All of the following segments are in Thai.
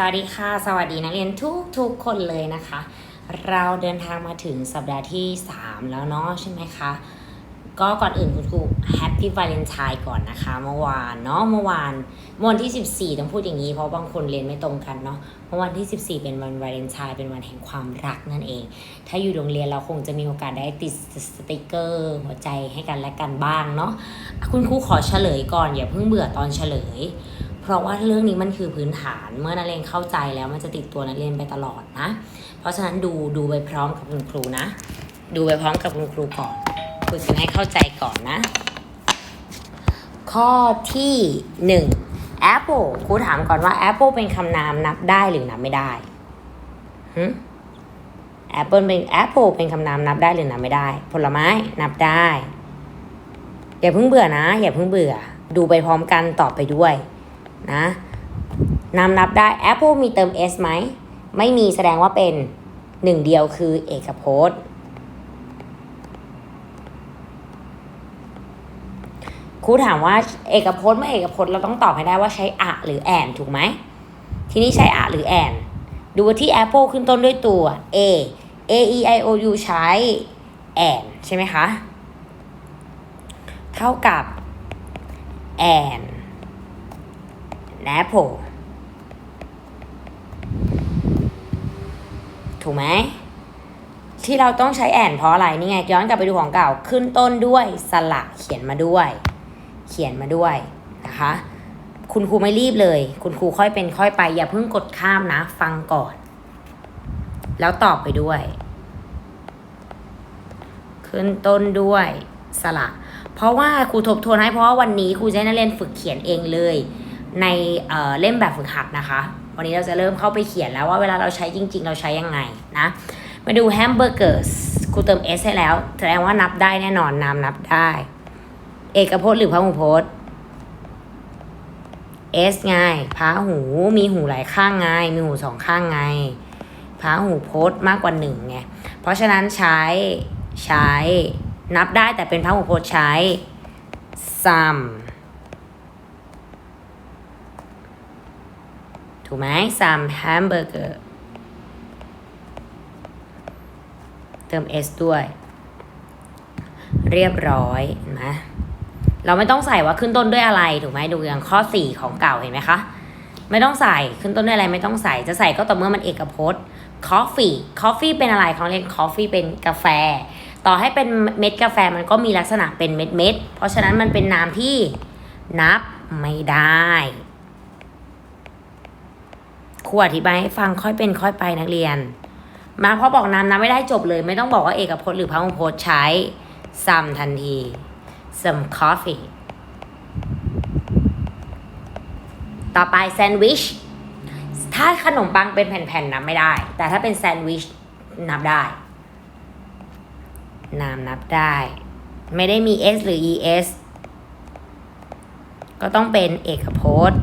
สวัสดีค่ะ สวัสดีนักเรียนทุกทุกคนเลยนะคะ เราเดินทางมาถึงสัปดาห์ที่ 3 แล้วเนาะใช่ไหมคะ ก็ก่อนอื่นคุณครูแฮปปี้วาเลนไทน์ก่อนนะคะเมื่อวานเนาะเมื่อวานวันที่ 14 ต้องพูดอย่างนี้เพราะบางคนเรียนไม่ตรงกันเนาะเมื่อวันที่ 14 เป็นวันวาเลนไทน์เป็นวันแห่งความรักนั่นเอง ถ้าอยู่โรงเรียนเราคงจะมีโอกาสได้ติดสติกเกอร์หัวใจให้กันและกันบ้างเนาะคุณครูขอเฉลยก่อนอย่าเพิ่งเบื่อตอนเฉลย เพราะว่าเรื่องนี้มันคือพื้นฐานเมื่อนักเรียนเข้าใจแล้วมันจะติดตัวนักเรียนไปตลอดนะ เพราะฉะนั้นดูดูไปพร้อมกับคุณครูนะ ดูไปพร้อมกับคุณครูก่อนครูจะให้เข้าใจก่อนนะ ข้อที่หนึ่ง apple ครูถามก่อนว่า apple เป็นคำนามนับได้หรือนับไม่ได้หึ apple เป็น apple เป็นคำนามนับได้หรือนับไม่ได้ ผลไม้นับได้อย่าเพิ่งเบื่อนะ อย่าเพิ่งเบื่อ ดูไปพร้อมกันตอบไปด้วย นะนำนับได้ Apple มีเติม s ไหม ไม่มีแสดงว่าเป็นหนึ่งเดียวคือเอกพจน์ ครูถามว่าเอกพจน์เมื่อเอกพจน์เราต้องตอบให้ได้ว่าใช้อะหรือแอนถูกไหม ทีนี้ใช้อะหรือแอน ดูที่ Apple ขึ้นต้นด้วยตัว A A E I O U ใช้แอนใช่ไหมคะ เท่ากับแอน apple ถูกไหมที่เราต้องใช้แอนเพราะอะไรนี่ไงย้อนกลับไปดูของเก่าขึ้นต้นด้วยสระเขียนมาด้วย เขียนมาด้วยนะคะ คุณครูไม่รีบเลย คุณครูค่อยเป็นค่อยไป อย่าเพิ่งกดข้ามนะ ฟังก่อน แล้วตอบไปด้วย ขึ้นต้นด้วยสระเพราะว่าครูทบทวนให้เพราะว่าวันนี้ครูจะให้นักเรียนฝึกเขียนเองเลย ในเเล่มแบบฝึกหัดนะคะ วันนี้เราจะเริ่มเข้าไปเขียนแล้วว่าเวลาเราใช้จริง ๆ เราใช้ยังไงนะ มาดูแฮมเบอร์เกอร์สครูเติม S ให้แล้ว แสดงว่านับได้แน่นอนนามนับได้ เอกพจน์หรือพหูพจน์ S ไงพาหูมีหูหลายข้างไง มีหูสองข้างไงพาหูพจน์มากกว่าหนึ่งไง เพราะฉะนั้นใช้ใช้นับได้แต่เป็นพหูพจน์ใช้ some ถูกไหม some hamburger เติม s ด้วย เรียบร้อยเห็นไหมเราไม่ต้องใส่ว่าขึ้นต้นด้วยอะไรถูกไหมดูอย่างข้อ 4 ของเก่าเห็นไหมคะ ไม่ต้องใส่ขึ้นต้นด้วยอะไรไม่ต้องใส่จะใส่ก็ต่อเมื่อมันเอกพจน์ coffee coffee เป็นอะไรเขาเรียก coffee เป็นกาแฟ ต่อให้เป็นเม็ดกาแฟมันก็มีลักษณะเป็นเม็ดเม็ดเพราะฉะนั้นมันเป็นนามที่นับไม่ได้ ครูอธิบายให้ฟังค่อยเป็นค่อยไปนักเรียน มาพอบอกนามนับไม่ได้จบเลย ไม่ต้องบอกว่าเอกพจน์หรือพหุพจน์ใช้ some ทันที some coffee ต่อไปแซนด์วิช ถ้าขนมปังเป็นแผ่นๆนับไม่ได้ แต่ถ้าเป็นแซนด์วิชนับได้นามนับได้ ไม่ได้มี s หรือ es ก็ต้องเป็นเอกพจน์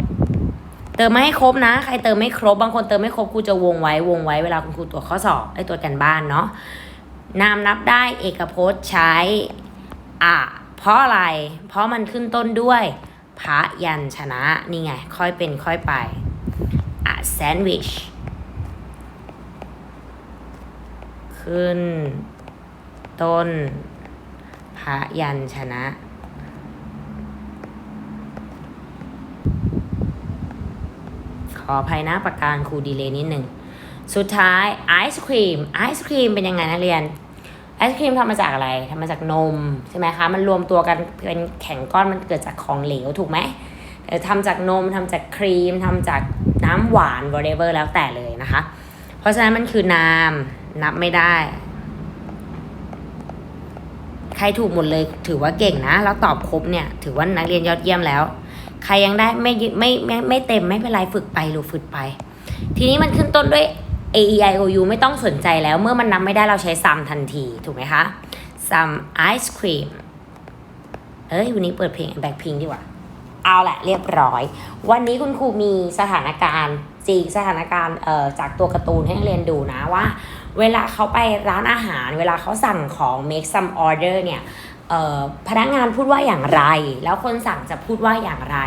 เติมมาให้ครบนะ ใครเติมไม่ครบบางคนเติมไม่ครบครูจะวงไว้วงไว้เวลาคุณครูตรวจข้อสอบไอ้ตรวจกันบ้านเนาะนามนับได้เอกพจน์ใช้อะเพราะอะไร เพราะมันขึ้นต้นด้วยพระยัญชนะนี่ไง ค่อยเป็นค่อยไปอะแซนด์วิชขึ้น ต้นพระยัญชนะ ขออภัยนะประการครูดีเลยนิดหนึ่ง สุดท้ายไอศครีมไอศครีมเป็นยังไงนักเรียนไอศครีมทำมาจากอะไรทำมาจากนมใช่ไหมคะ มันรวมตัวกันเป็นแข็งก้อนมันเกิดจากของเหลวถูกไหมทำจากนมทำจากครีมทำจากน้ำหวาน whatever แล้วแต่เลยนะคะ เพราะฉะนั้นมันคือนามนับไม่ได้ ใครถูกหมดเลยถือว่าเก่งนะ แล้วตอบครบเนี่ย ถือว่านักเรียนยอดเยี่ยมแล้ว ใครยังได้ไม่ไม่ไม่ไม่เต็มไม่เป็นไรฝึกไปหรือฝึกไป ทีนี้มันขึ้นต้นด้วย A E I O U ไม่ต้องสนใจแล้ว เมื่อมันนับไม่ได้เราใช้ some ทันที ถูกไหมคะ some ice cream เอ้ยวันนี้เปิดเพลงแบ็คพิงดีกว่า เอาแหละเรียบร้อย วันนี้คุณครูมีสถานการณ์จริงสถานการณ์เอ่อจากตัวการ์ตูนให้นักเรียนดูนะว่า เวลาเขาไปร้านอาหาร เวลาเขาสั่งของ make some order เนี่ย พนักงานพูดว่าอย่างไร แล้วคนสั่งจะพูดว่าอย่างไร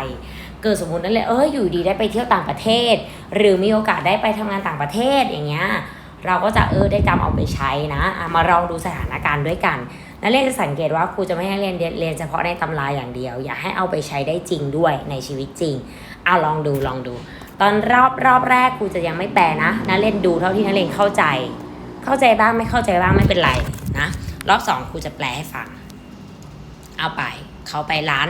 เกิดสมมตินั่นเลยเอออยู่ดีได้ไปเที่ยวต่างประเทศ หรือมีโอกาสได้ไปทำงานต่างประเทศอย่างเงี้ยเราก็จะเออได้จำเอาไปใช้นะอะมาลองดูสถานการณ์ด้วยกันนักเรียนจะสังเกตว่าครูจะไม่ให้เรียนเรียนเฉพาะในตำราอย่างเดียว อยากให้เอาไปใช้ได้จริงด้วยในชีวิตจริงเอาลองดูลองดู ตอนรอบรอบแรกครูจะยังไม่แปลนะนักเรียนดูเท่าที่นักเรียนเข้าใจ เข้าใจบ้างไม่เข้าใจบ้างไม่เป็นไรนะรอบสองครูจะแปลให้ฟัง เอาไป เขาไปร้าน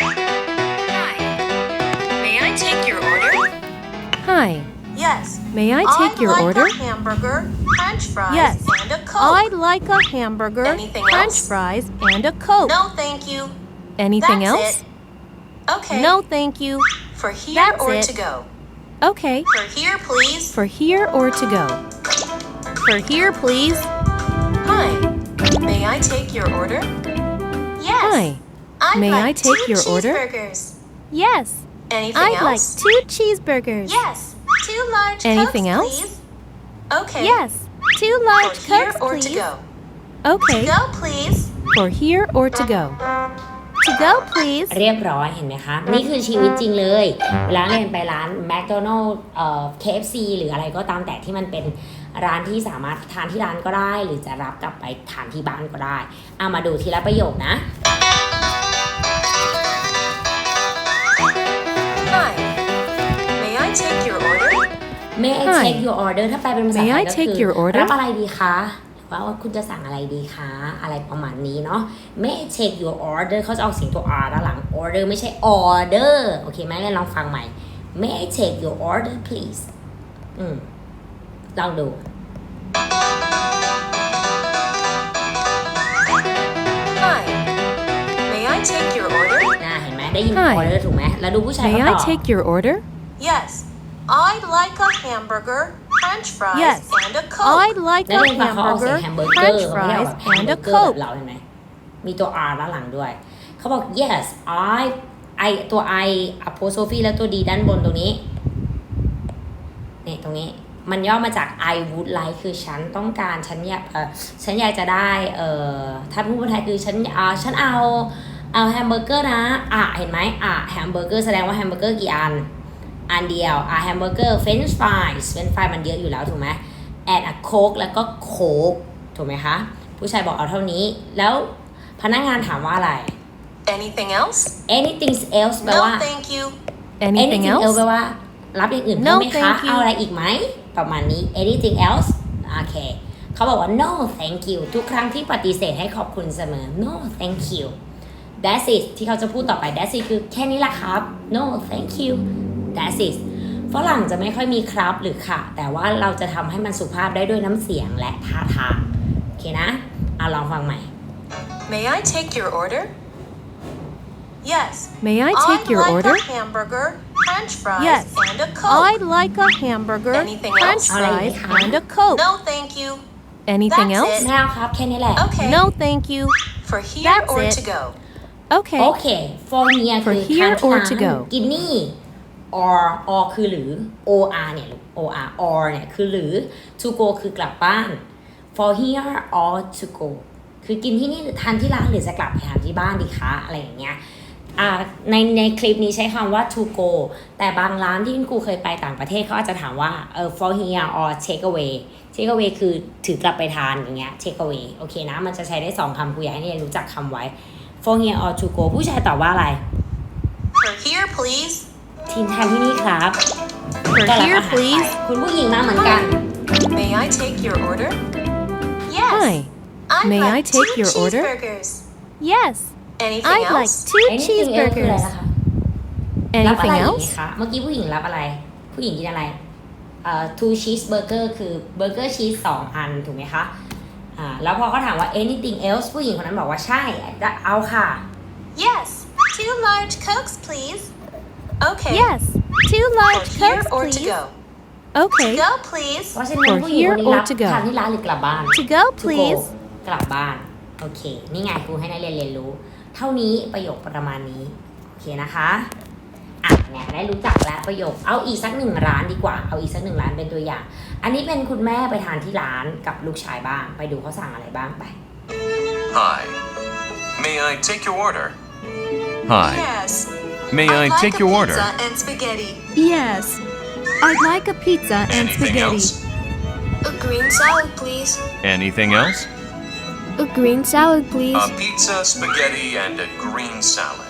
Hi. May I take your order? Hi, Yes. may I take I'd your like order? a hamburger, French fries, Yes. and a Coke. I'd like a hamburger, Anything French else? fries, and a Coke. No, thank you. Anything That's else? it. Okay. No, thank you. For here That's or it. to go? Okay, For here, please. for here or to go? For here, please. Hi. May I take your order? Yes. Hi. I'd May like I take two your order? cheeseburgers. Yes, Anything I'd like else? two cheeseburgers. Yes. Two large Anything Cokes, else? please. Okay. Yes, two For large here Cokes, or please. to go? Okay, Go, please. for here or to go? To go, please. เรียบร้อยเห็นไหมคะ นี่คือชีวิตจริงเลย เวลาเรียนไปร้านแมคโดนัลล์เอ่อ KFC หรืออะไรก็ตามแต่ที่มันเป็น ร้านที่สามารถทานที่ร้านก็ได้ หรือจะรับกลับไปทานที่บ้านก็ได้ เอามาดูทีละประโยคนะ Hi. May I take your order? May I Hi. take your order ถ้าแปลเป็นภาษา May ไท I ยก็ take คือ your order? รับอะไรดีคะหรือว่าว่าคุณจะสั่งอะไรดีคะ อะไรประมาณนี้เนาะ May I take your order เขาจะออกเสียงตัว R ด้านหลัง order ไม่ใช่ order โอเคไหมเรียนลองฟังใหม่ May I take your order please อืม ลองดู Hi. May I take your order? นะเห็นไหมได้ยิน Hi. order ถูกไหมแล้วดูผู้ชาย May เขาต I อบ take your order? Yes. I'd like a hamburger, French fries, Yes. and a Coke. I'd like นัก a เรียนฟังเขาออกเสียง hamburger, แฮมเบอร์เกอ French ร์ไม่ได้ออก fries, แบบแฮม and เบอ a ร์เกอร์แบบ Coke. เราเห็นไหมมีตัว R ด้านหลังด้วย เขาบอก yes I I ตัว I apostrophe แล้วตัว D ด้านบนตรงนี้เนี่ยตรงนี้ มันย่อมาจาก I would like คือฉันต้องการฉันอยากเออฉันอยากจะได้เอ่อถ้าพูดภาษาไทยคือฉันอ่าฉันเอาเอาแฮมเบอร์เกอร์นะอะเห็นไหมอะแฮมเบอร์เกอร์แสดงว่าแฮมเบอร์เกอร์กี่อัน อันเดียวอะแฮมเบอร์เกอร์เฟรนช์ฟรายส์เฟรนช์ฟรายมันเยอะอยู่แล้วถูกไหมแอดอะโคกแล้วก็โคกถูกไหมคะ ผู้ชายบอกเอาเท่านี้ แล้วพนักงานถามว่าอะไร Anything else? anything else แปล No, ว่า thank you. Anything else? แปลว่ารับอย่างอื่น No, เพิ่มไหมคะ thank you. เอาอะไรอีกไหม ประมาณนี้ anything else โอเคเขาบอกว่า no thank you ทุกครั้งที่ปฏิเสธให้ขอบคุณเสมอ no thank you that's it ที่เขาจะพูดต่อไป that's it คือแค่นี้แหละครับ no thank you that's it ฝรั่งจะไม่ค่อยมีครับหรือค่ะ แต่ว่าเราจะทำให้มันสุภาพได้ด้วยน้ำเสียงและท่าทางโอเคนะเอาลองฟังใหม่ May I take your order? Yes. May I I'd take your like order? a hamburger, French fries, Yes. and a Coke. I'd like a hamburger, Anything French else? fries, Alright, and a Coke. No, thank you. Anything That's else? it. ไม่เอาครับ แค่นี้แหละ Okay. No, thank you. For here That's or it. to go? Okay. โอเค for here For คือ here ทางที่ or ร้าน to go กินนี่ or or คือหรือ or เนี่ยลูก or or เนี่ยคือหรือ to go คือกลับบ้าน for here or to go คือกินที่นี่หรือทานที่ร้านหรือจะกลับไปทานที่บ้านดีคะอะไรอย่างเงี้ยอ่า ในในคลิปนี้ใช้คำว่า to go แต่บางร้านที่คุณครูเคยไปต่างประเทศเขาอาจจะถามว่าเออ for here or take away take away คือถือกลับไปทานอย่างเงี้ย take away โอเคนะ มันจะใช้ได้สองคำครูอยากให้เรียนรู้จักคำไว้ for here or to go ผู้ชายตอบว่าอะไร For here, please. ทีมทานที่นี่ครับ For ก็รับ here, อาหารไป please. คุณผู้หญิงมาเหมือนกัน May I take your order? Yes. Hi. I'd May like I take two your order? cheeseburgers. Yes. Anything I'd like else? two Anything else คืออะไร cheeseburgers. นะคะรับอะ Anything ไรอีกไหม else? คะเมื่อกี้ผู้หญิงรับอะไร ผู้หญิงกินอะไรเอ่อ two cheeseburger คือเบอร์เกอร์ชีสสองอันถูกไหมคะอ่าแล้วพอเขาถามว่า anything else ผู้หญิงคนนั้นบอกว่าใช่เอาค่ะ Yes. Two large Cokes, please. Okay. Yes. Two For large here Cokes, or to please. go? Okay. Go, please. เพราะฉะนั้น For ผู้หญิงคนนี้ here or รับ to go? ทานที่ร้านหรือกลับบ้าน To go, to go please. กลับบ้าน โอเค นี่ไงครูให้นักเรียนเรียนรู้ เท่านี้ประโยคประมาณนี้ โอเคนะคะอะเนี่ยได้รู้จักแล้วประโยค เอาอีกสักหนึ่งร้านดีกว่า เอาอีกสักหนึ่งร้านเป็นตัวอย่าง อันนี้เป็นคุณแม่ไปทานที่ร้านกับลูกชายบ้าง ไปดูเขาสั่งอะไรบ้างไป Hi. May I take your order? Hi. Yes. May I'd I like take a your order? pizza and spaghetti. Yes. I'd like a pizza and Anything spaghetti. else? A green salad, please. Anything else? A green salad, please. A pizza, spaghetti, and a green salad.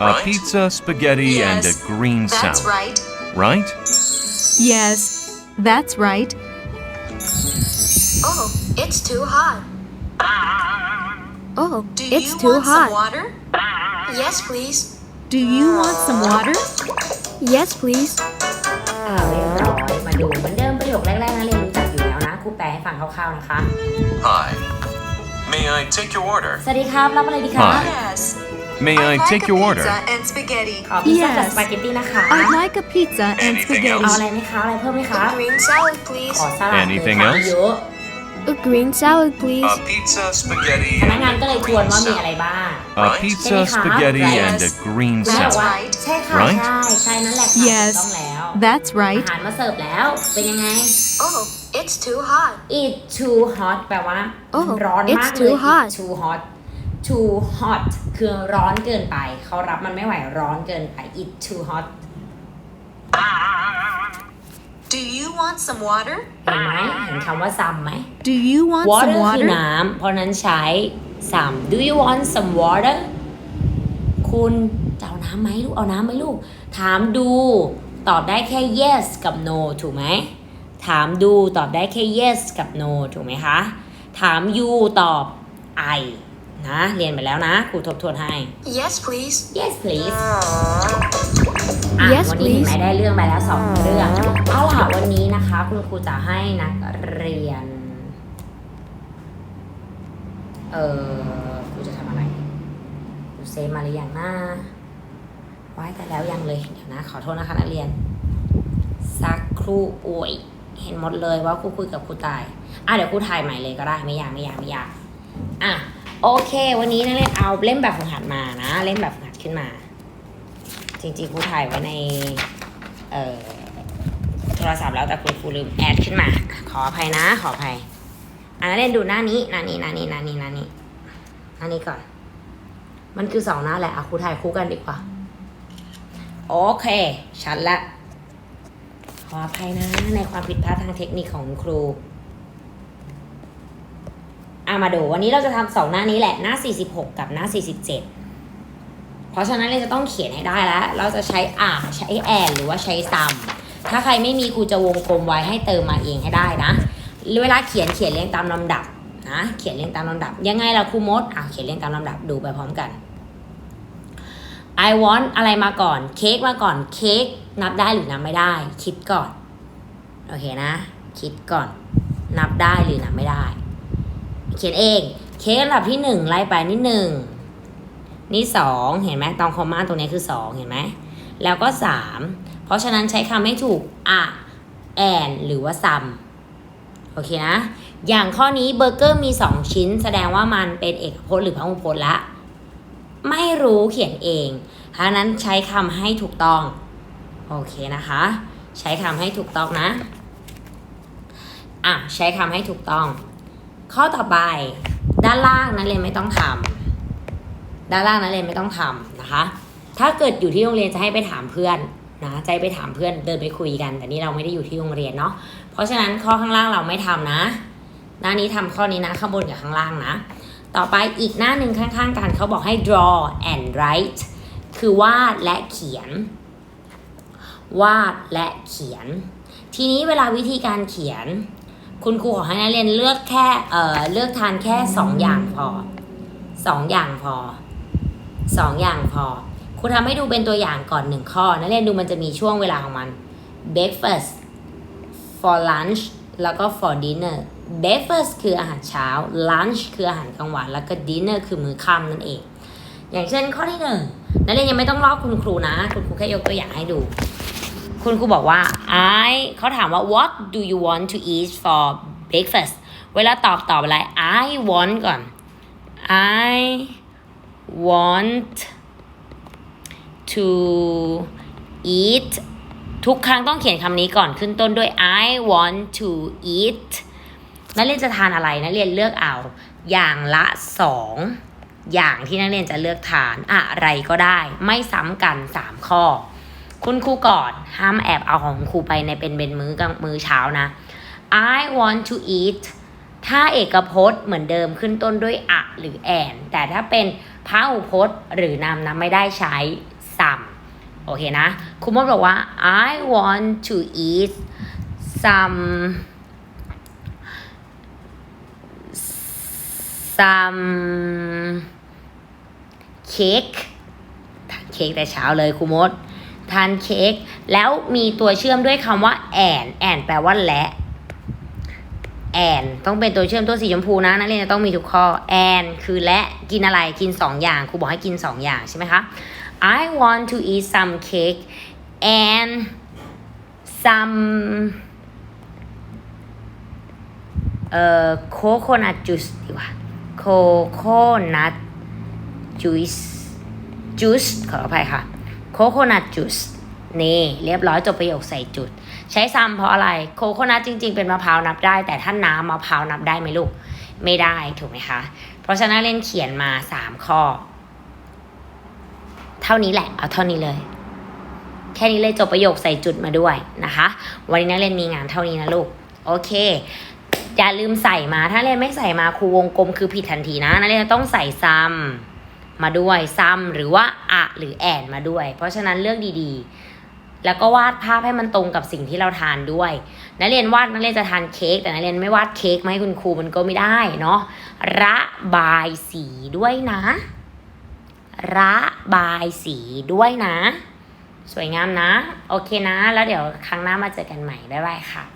A Right? pizza, spaghetti, and a Yes, green That's salad. right. Right? Yes, that's right. Oh, it's too hot. Oh, Do it's you too want hot. some water? Yes, please. Do you want some water? Yes, please. อ่าเรียบร้อยมาดูเหมือนเดิมประโยคแรกๆนะเรียนรู้จักอยู่แล้วนะครูแปลให้ฟังคร่าวๆนะคะ Hi. May I take your order? สวัสดีครับรับอะไรดีคะ Hi. Yes. May I I'd like take a your pizza order? and spaghetti. ขอพิซซ่ากับ Yes. สปาเกตตี้นะคะ I'd like a pizza and Anything spaghetti. เอาอะไรไหมคะอะไรเพิ่มไหมคะ A green salad, please. ขอสลัดเลย Anything ค่ะ else? เยอะ A green salad, please. A pizza, spaghetti, พนักงาน and ก็เลย a ทวน green ว่ามีอะไร salad. บ้าง A Right? pizza, Anyhow, spaghetti, right. and a green คุณแม่บอก salad. ว่า right. ใช่ค่ะ Right? ใช่ใช่นั่นแหละค่ะ Yes. ถูกต้องแล้ว That's อา right. หารมาเสิร์ฟแล้วเป็นยังไง Oh, it's too hot. it too hot แปลว่า Oh, ร้อน it's มากเลย too hot it too hot too hot คือร้อนเกินไป เขารับมันไม่ไหวร้อนเกินไป it too hot Do you want some water? เห็นไหมเห็นคำว่า some ไหม Do you want water some คือ water? น้ำเพราะนั้นใช้ some do you want some water คุณจะเอาน้ำไหมลูก เอาน้ำไหมลูก ถามดู ตอบได้แค่ yes กับ no ถูกไหม ถามดูตอบได้แค่ yes กับ no ถูกไหมคะ ถาม you ตอบ I นะ เรียนไปแล้วนะครูทบทวนให้ Yes, please. yes please Aww. อะ Yes, วันนี้เห็นไหม please ได้เรื่องไปแล้วสองเรื่อง เอาล่ะวันนี้นะคะ คุณครูจะให้นักเรียน เออครูจะทำอะไรครูเซฟมาหรือยังนะไว้แต่แล้วยังเลย เดี๋ยวนะ ขอโทษนะคะนักเรียน สักครู่โอ้ย เห็นหมดเลยว่าครูคุยกับครูตาย อะเดี๋ยวครูถ่ายใหม่เลยก็ได้ไม่ยากไม่ยากไม่ยาก อะโอเค วันนี้นักเรียนเอาเล่มแบบฝึกหัดมานะ เล่มแบบฝึกหัดขึ้นมา จริงๆครูถ่ายไว้ใน เอ่อโทรศัพท์แล้วแต่คุณครูลืมแอดขึ้นมา ขออภัยนะ ขออภัยอะนักเรียนดูหน้านี้หน้านี้หน้านี้หน้านี้หน้านี้หน้านี้ก่อน มันคือสองหน้าแหละอะครูถ่ายคู่กันดีกว่า โอเค ชัดละ ออภัยนะ ในความผิดพลาดทางเทคนิคของครูอะมาดูวันนี้เราจะทำสองหน้านี้แหละหน้า 46 กับหน้า 47 เพราะฉะนั้นเราจะต้องเขียนให้ได้แล้ว เราจะใช้อ่าใช้แอนหรือว่าใช้ซัมถ้าใครไม่มีครูจะวงกลมไว้ให้เติมมาเองให้ได้นะเวลาเขียนเขียนเรียงตามลำดับนะเขียนเรียงตามลำดับ ยังไงล่ะครูมดอะเขียนเรียงตามลำดับดูไปพร้อมกัน I want อะไรมาก่อนเค้กมาก่อนเค้กนับได้หรือนับไม่ได้ คิดก่อน โอเคนะ คิดก่อน นับได้หรือนับไม่ได้ เขียนเอง เค้กอันดับที่หนึ่งไล่ไปนี่หนึ่งนี่สองเห็นไหมตองคอมมาตรงนี้คือสองเห็นไหมแล้วก็สามเพราะฉะนั้นใช้คำให้ถูกอะแอนหรือว่าซัมโอเคนะ อย่างข้อนี้เบอร์เกอร์มีสองชิ้น แสดงว่ามันเป็นเอกพจน์หรือพหุพจน์ละ ไม่รู้เขียนเองเพราะนั้นใช้คำให้ถูกต้อง โอเคนะคะ ใช้คำให้ถูกต้องนะ อะ ใช้คำให้ถูกต้อง ข้อต่อไป ด้านล่างนักเรียนไม่ต้องทำด้านล่างนักเรียนไม่ต้องทำนะคะ ถ้าเกิดอยู่ที่โรงเรียนจะให้ไปถามเพื่อนนะจะให้ไปถามเพื่อนเดินไปคุยกัน แต่นี่เราไม่ได้อยู่ที่โรงเรียนเนาะเพราะฉะนั้นข้อข้างล่างเราไม่ทำนะ หน้านี้ทำข้อนี้นะข้างบนกับข้างล่างนะ ต่อไปอีกหน้าหนึ่งข้างๆกันเขาบอกให้ draw and write คือวาดและเขียน วาดและเขียน ทีนี้เวลาวิธีการเขียน คุณครูขอให้นักเรียนเลือกแค่เอ่อเลือกทานแค่สองอย่างพอสองอย่างพอสองอย่างพอครูทำให้ดูเป็นตัวอย่างก่อนหนึ่งข้อนักเรียนดูมันจะมีช่วงเวลาของมัน breakfast for lunch แล้วก็ for dinner breakfast คืออาหารเช้า lunch คืออาหารกลางวัน แล้วก็ dinner คือมื้อค่ำนั่นเอง อย่างเช่นข้อที่หนึ่งนักเรียนยังไม่ต้องลอกคุณครูนะ คุณครูแค่ยกตัวอย่างให้ดู คุณครูบอกว่า I เขาถามว่า what do you want to eat for breakfast เวลาตอบตอบอะไร I want ก่อน I want to eat ทุกครั้งต้องเขียนคำนี้ก่อนขึ้นต้นด้วย I want to eat นักเรียนจะทานอะไรนักเรียนเลือกเอา อย่างละสองอย่างที่นักเรียนจะเลือกทานอะไรก็ได้ ไม่ซ้ำกัน3ข้อ คุณครูก่อนห้ามแอบเอาของครูไปในเป็นเป็นมื้อกลางมื้อเช้านะ I want to eat ถ้าเอกพจน์เหมือนเดิมขึ้นต้นด้วยอะหรือแอน แต่ถ้าเป็นพหูพจน์หรือนามนะไม่ได้ใช้ some โอเคนะ คุณมดบอกว่า I want to eat some some cake ทานเค้กแต่เช้าเลยครูมด ทานเค้กแล้วมีตัวเชื่อมด้วยคำว่าแอนแอนแปลว่าและแอนต้องเป็นตัวเชื่อมตัวสีชมพูนะนักเรียนจะต้องมีทุกข้อแอนคือและกินอะไรกินสองอย่างครูบอกให้กินสองอย่างใช่ไหมคะ I want to eat some cake and some เอ่อ coconut juice ดีกว่า coconut juice juice ขออภัยค่ะ coconut juice นี่เรียบร้อยจบประโยคใส่จุด ใช้ซ้ำเพราะอะไรโคโคนัทจริง ๆ เป็นมะพร้าวนับได้ แต่ถ้าน้ำมะพร้าวนับได้ไหมลูก ไม่ได้ถูกไหมคะ เพราะฉะนั้นเล่นเขียนมาสามข้อ เท่านี้แหละ เอาเท่านี้เลย แค่นี้เลยจบประโยคใส่จุดมาด้วยนะคะ วันนี้นักเรียนมีงานเท่านี้นะลูก โอเค อย่าลืมใส่มา ถ้าเรนไม่ใส่มาครูวงกลมคือผิดทันทีนะนักเรียนต้องใส่ซ้ำมาด้วยซ้ำหรือว่าอะหรือแอนมาด้วย เพราะฉะนั้นเลือกดีๆ แล้วก็วาดภาพให้มันตรงกับสิ่งที่เราทานด้วย นักเรียนวาดนักเรียนจะทานเค้กแต่นักเรียนไม่วาดเค้กมาให้คุณครูมันก็ไม่ได้เนาะระบายสีด้วยนะ ระบายสีด้วยนะ สวยงามนะ โอเคนะ แล้วเดี๋ยวครั้งหน้ามาเจอกันใหม่บ๊ายบายค่ะ